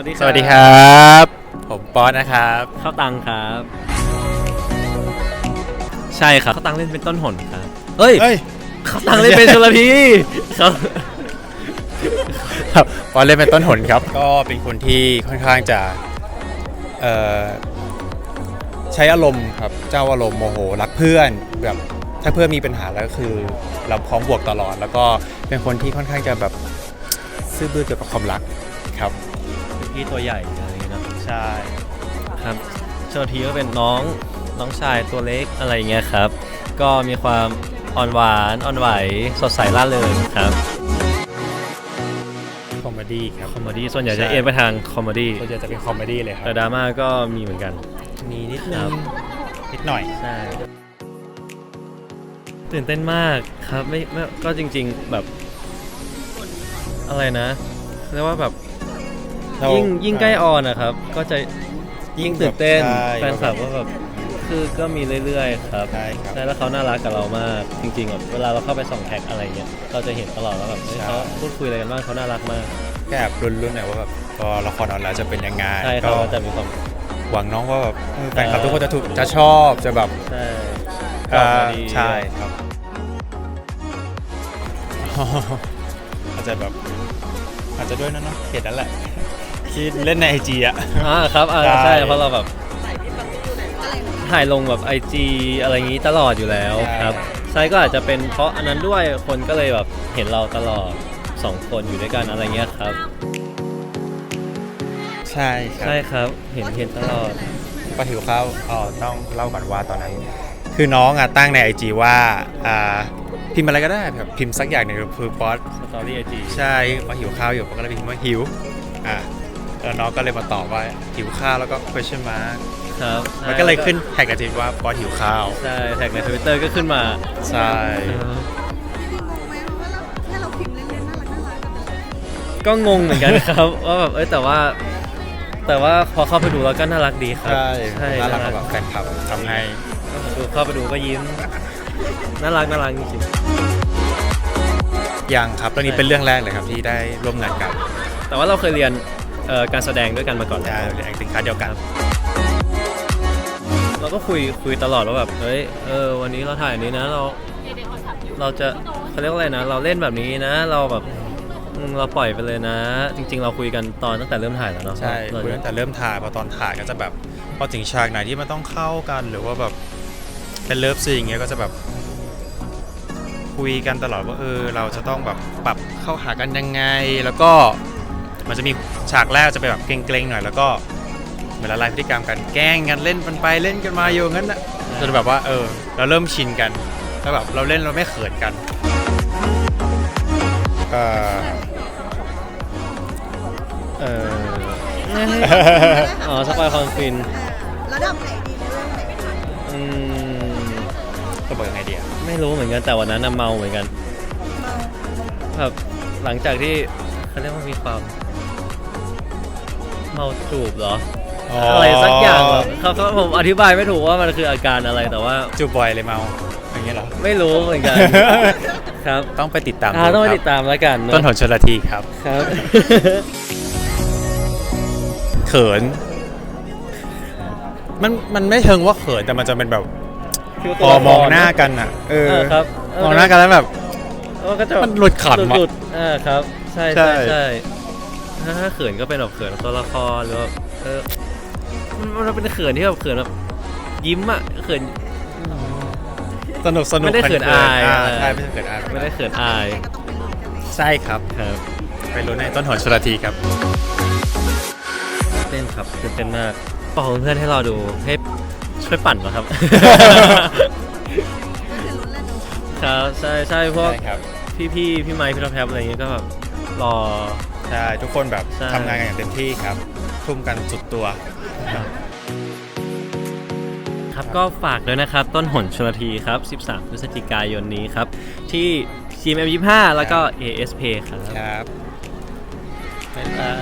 วัสดีสวัสดีครับ ผมป๊อตนะครับข้าวตังครับ ใช่ครับข้าวตังเล่นเป็นต้นหนครับเอ้ยเฮ้ยข้าวตังเล่นเป็นชลพีครับครับป๊อตเล่นเป็นต้นหนครับ ก็เป็นคนที่ค่อนข้างจะเอ่อใช้อารมณ์ครับ เจ้าอารมณ์โมโหรักเพื่อนแบบถ้าเพื่อนมีปัญหาแล้วก็คือเราพร้อมบวกตลอด แล้วก็เป็นคนที่ค่อนข้างจะแบบซื่อบื้อเกี่ยวกับความรักครับ พี่ตัวใหญ่อะไรอย่างเงี้ยเนอะใช่ครับชลพีก็เป็นน้องน้องชายตัวเล็กอะไรอย่างเงี้ยครับ ก็มีความอ่อนหวานอ่อนไหวสดใสร่าเริงครับคอมเมดี้ครับคอมเมดี้ส่วนใหญ่ใช่จะเอ็นไปทางคอมเมดี้ส่วนใหญ่จะเป็นคอมเมดี้เลยครัแต่บดราม่าก็มีเหมือนกัน มีนิดคนึรังบนิดหน่อย ใช่ตื่นเต้นมากครับไม่ไม่ก็จริง ๆแบบอะไรนะเรียกว่าแบบ เรายิ่งยิ่งใกล้ออนนะครับ ก็จะยิ่งตื่นเต้นใช่แฟนคลับก็แบบคือก็มีเรื่อยๆครับใช่ครับใช่แล้วเขาน่ารักกับเรามากจริงๆแบบเวลาเราเข้าไปส่องแท็กอะไรเงี้ยเราจะเห็นตลอดว่าแบบเฮ้ยใช่เขาพูดคุยอะไรกันบ้างเขาน่ารักมากแค่แอบลุ้นๆหน่อยว่าแบบพอละครออนแล้วจะเป็นยังไงใช่คก็รับก็จะมีความ หวังน้องว่าแบบเออแฟนคลับเออทุกคนจะถูกจะชอบจะแบบใช่เอ่อตอบมาดีใช่ครับ อาจจะแบบ อาจจะด้วยนะเนาะเหตุนั้นแหละ ที่เล่นในไอจีอะอ่าครับอ่าใช่ ใช่เพราะเราแบบถ่ายลงแบบไอจีอะไรอย่างนี้ตลอดอยู่แล้วครับใช่ก็อาจจะเป็นเพราะอันนั้นด้วยคนก็เลยแบบเห็นเราตลอดสองคนอยู่ด้วยกันอะไรเงี้ยครับ ใช่ครัใช่บครับเห็นเห็นตลอดก็ถือข้าวอ๋อต้องเล่าก่อนว่าตอนนั้น คือน้องอะตั้งในไอจีว่าอ่าพิมพ์อะไรก็ได้แบบพิมพ์สักอย่างหนึ่งคือป๊อต สตอรี่ไอจีใช่มาหิวข้าวอยู่ผมก็เลยพิมพ์ว่าหิว อะ แล้วน้องก็เลยมาตอบว่าหิวข้าวแล้วก็ question mark ครับมันก็เลยขึ้นแท็กกับทีมว่าบอสหิวข้าว ใช่แท็กในทวิตเตอร์ก็ขึ้นมาใช่พี่งงไหมเพราะว่าเราแค่เราพิมพ์เล่นๆน่ารักน่ารักกันเลยก็งงเหมือนกันครับ ว่าแบบเอ้ยแต่ว่า แต่ว่าพอเข้าไปดูแล้วก็น่ารักดีครับใช่ใช่น่ารักน่ารักแบบแฟนคลับทำให้ดูเข้าไปดูก็ยิ้ม น่ารักน่ารักจริงยังครับเรื่องนี้เป็นเรื่องแรกเลยครับที่ได้ร่วมงานกันๆแต่ว่าเราเคยเรียน เอ่อการแสดงด้วยกันมาก่อนได้แล้วเรียน acting class เดียวกัน เราก็คุยคุยตลอดว่าแบบ เฮ้ย เออ วันนี้เราถ่ายอันนี้นะ เรา เราจะเขาเรียกว่าอะไรนะ เราเล่นแบบนี้นะ เราแบบอืมเราปล่อยไปเลยนะ จริง ๆ เราคุยกันตอนตั้งแต่เริ่มถ่ายแล้วเนาะใช่เราคุยตั้งแต่เริ่มถ่ายพอตอนถ่ายก็จะแบบพอถึงฉากไหนที่มันต้องเข้ากันหรือว่าแบบเป็นเลิฟซีนอย่างเงี้ยก็จะแบบ คุยกันตลอดว่าเออเราจะต้องแบบปรับเข้าหากันยังไง แล้วก็ มันจะมีฉากแรกจะไปนแบบเกรงๆหน่อยแล้วก็เหมือนละลายพฤติกรรมกันแกล้งกันเล่นกันไปเล่นกันมาอยู่งั้นนะจนแบบว่าเออ เราเริ่มชินกันแล้วแบบเราเล่นเราไม่เขินกันก็เอออ๋อสปอยความฟินระดับไหนดีในเรื่องไหนอืมก็บอกยังไงดีอะไม่รู้เหมือนกันแต่วันนั้นน่ะเมาเหมือนกันเมาแบบหลังจากที่เขาเรียกว่ามีความ เมาจูบเหรอ อะไรสักอย่างแบบครับครับผมอธิบายไม่ถูกว่ามันคืออาการอะไรแต่ว่า จูบบ่อยเลยเมา อย่างเงี้ยเหรอ ไม่รู้เหมือนกัน ครับต้องไปติดตามอ่าต้องไปครับติดตามแล้วกันเนอะต้นหนชลทีครับ ครับ เขิน มันมันไม่เชิงว่าเขินแต่มันจะเป็นแบบพอมองหน้ากันอะ เออเออครับมองหน้ากันแล้วแบบ เออก็จะมันหลุดขำอะหลุดๆอ่าครับ ใช่ใช่ใช่ ใช่ ถ้าถ้าเขินก็เป็นแบบเขินตัวละครหรือว่าเออมันมันเป็นเขินที่แบบเขินแบบยิ้มอะเขิน สนุกสนุกไม่ได้เขินอายอ่เออใช่ไม่ได้เขินอายไม่ได้เขินอายก็ต้องไปลุ้นกันใช่ครับครับไปรู้ในต้นหนชลทีครับเต้นครับตื่นเต้นมากบอกเพื่อนๆให้รอดูให้ช่วยปั่นนะครับก็คือลุ้นแล้วดูครับใช่ใช่พวกใช่ครับพี่พี่ๆพี่ไมค์พี่ท็อปแท็บอะไรเงี้ยก็แบบรอ ใช่ทุกคนแบบใช่ ทำงานกันอย่างเต็มที่ครับ ทุ่มกันสุดตัวครับก็ฝากด้วยนะครับ ต้นหนชลทีครับ 13 พฤศจิกายนนี้ครับ ที่ GMM25 แล้วก็ ASP ครับ ครับ บ๊ายบาย